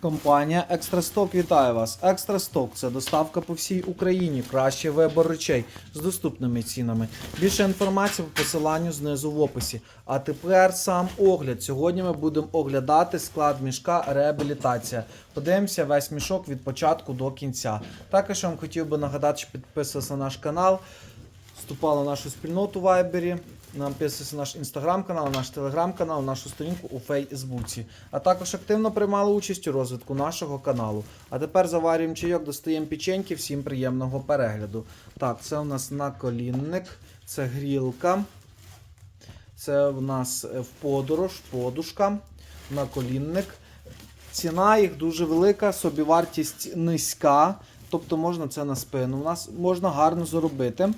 Компанія Екстрасток вітає вас. Екстрасток це доставка по всій Україні. Кращий вибор речей з доступними цінами. Більше інформації по посиланню знизу в описі. А тепер сам огляд. Сьогодні ми будемо оглядати склад мішка реабілітація. Подивимося весь мішок від початку до кінця. Також вам хотів би нагадати, що підписувався на наш канал. Вступали в нашу спільноту в Вайбері. Нам на наш інстаграм-канал, наш телеграм-канал, нашу сторінку у Фейсбуці. А також активно приймали участь у розвитку нашого каналу. А тепер заварюємо чайок, достаємо печеньки. Всім приємного перегляду. Так, це у нас наколінник, це грілка. Це в нас е, в подорож, подушка, наколінник. Ціна їх дуже велика, собівартість низька. Тобто можна це на спину. У нас можна гарно заробити.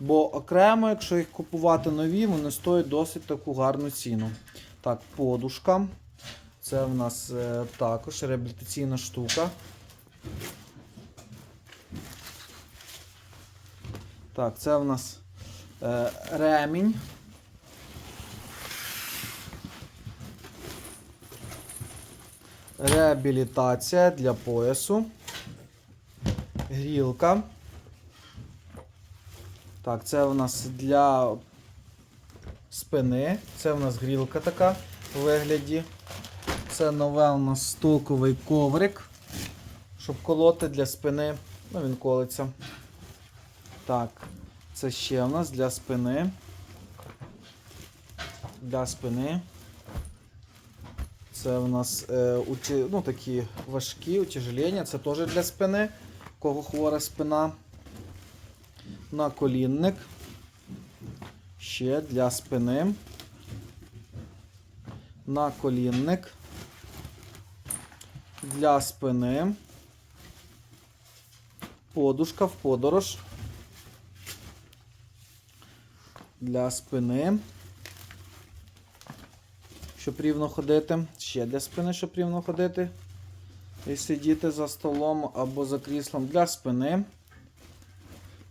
Бо окремо, якщо їх купувати нові, вони стоять досить таку гарну ціну. Так, подушка. Це в нас е, також реабілітаційна штука. Так, це в нас е, ремінь. Реабілітація для поясу. Грілка. Так, це у нас для спини. Це у нас грілка така у вигляді. Це нове у нас стоковий коврик, щоб колоти для спини. Ну, він колиться. Так, це ще у нас для спини. Для спини. Це у нас е, ну, такі важкі утяжелення. Це теж для спини. Кого хвора спина наколінник. Ще для спини. Наколінник. Для спини. Подушка в подорож. Для спини. Щоб рівно ходити. Ще для спини, щоб рівно ходити. І сидіти за столом або за кріслом для спини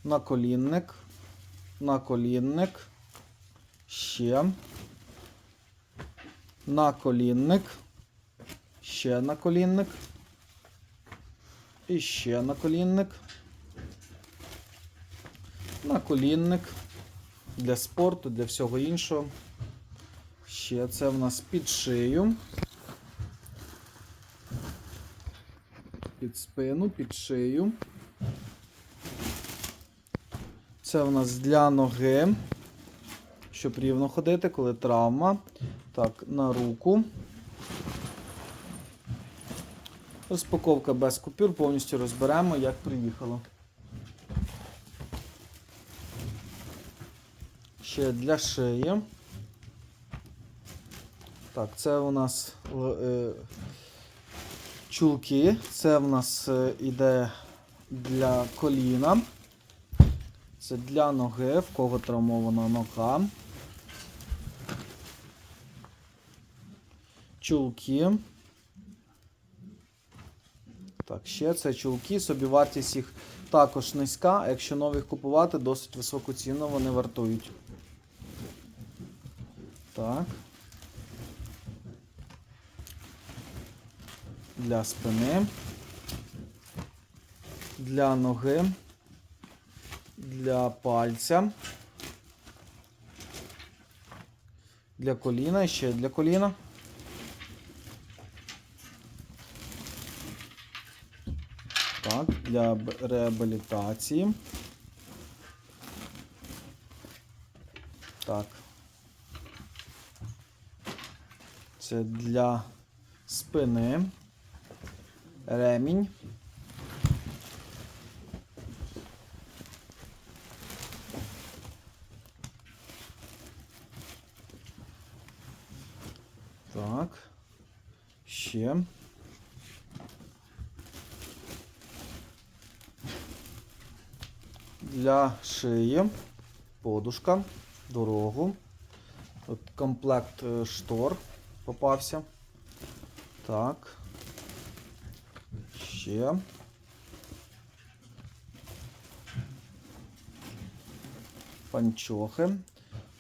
наколінник, наколінник, ще, наколінник, ще наколінник, і ще наколінник, наколінник для спорту, для всього іншого. Ще це в нас під шию. Під спину, під шию. Це у нас для ноги, щоб рівно ходити, коли травма. Так, на руку. Розпаковка без купюр, повністю розберемо, як приїхало. Ще для шиї. Так, це у нас е, чулки. Це у нас е, іде для коліна. Це для ноги, в кого травмована нога. Чулки. Так, ще це чулки. Собівартість їх також низька, а якщо нових купувати, досить високу ціну вони вартують. Так. Для спини. Для ноги для пальця. Для коліна і ще для коліна. Так, для реабілітації. Так. Це для спини. Ремінь. Так. Ще. Для шиї. Подушка. Дорогу. От комплект е, штор попався. Так. Ще. Панчохи.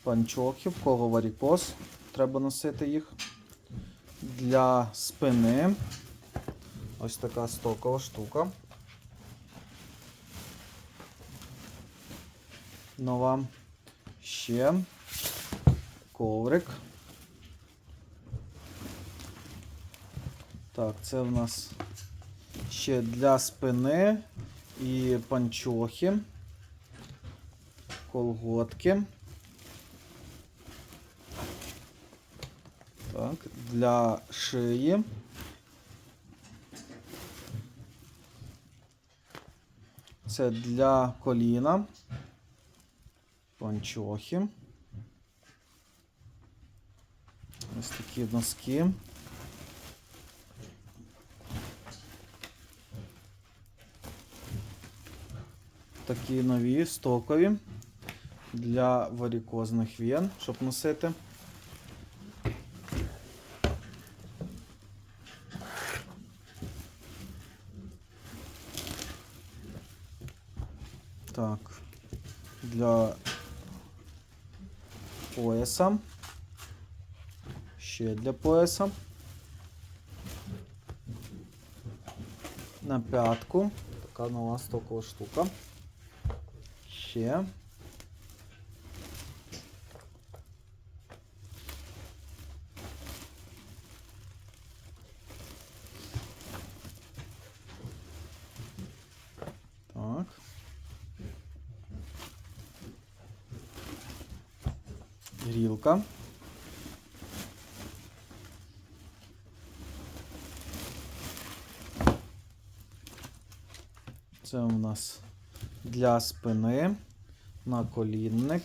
Панчохи, в кого варікоз. Треба носити їх. Для спини. Ось така стокова штука. Нова. Ще коврик. Так, це в нас ще для спини і панчохи, колготки. Так, для шиї. Це для коліна. Панчохи. Ось такі носки. Такі нові стокові для варікозних вен, щоб носити. Так, для пояса. Ще для пояса. На п'ятку. Така нова стокова штука. Ще. Так. Грілка. Це у нас для спини, наколінник.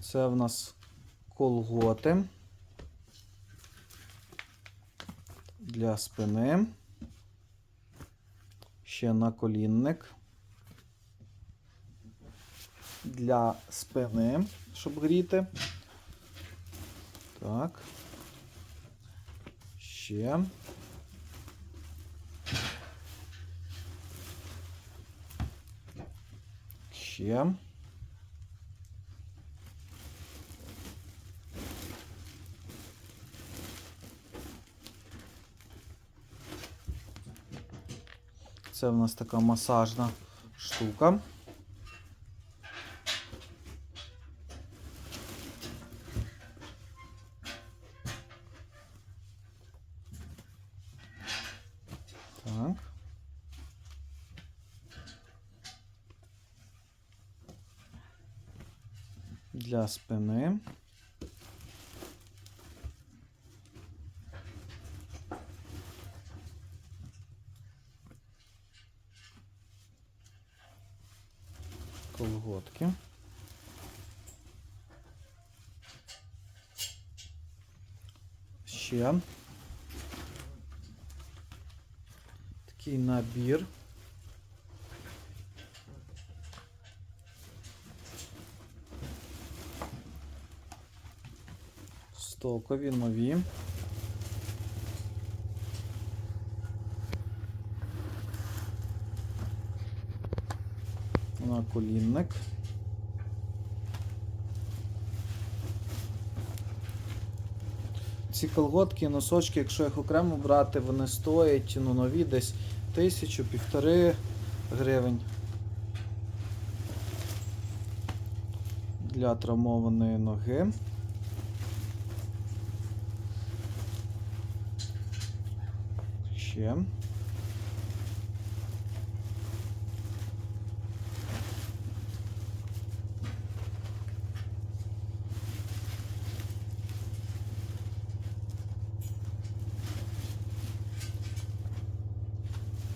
Це в нас колготи для спини. Ще наколінник. Для спини, щоб гріти. Так. Ще. Ще. Це в нас така масажна штука. Для спини. Колготки. Ще. Такий набір. Стокові нові. Наколінник. Ці колготки, носочки, якщо їх окремо брати, вони стоять ну, нові десь тисячу, півтори гривень. Для травмованої ноги. Ще.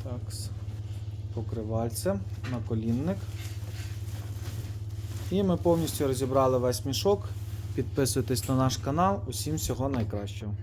Так, покривальце, наколінник. І ми повністю розібрали весь мішок. Підписуйтесь на наш канал. Усім всього найкращого.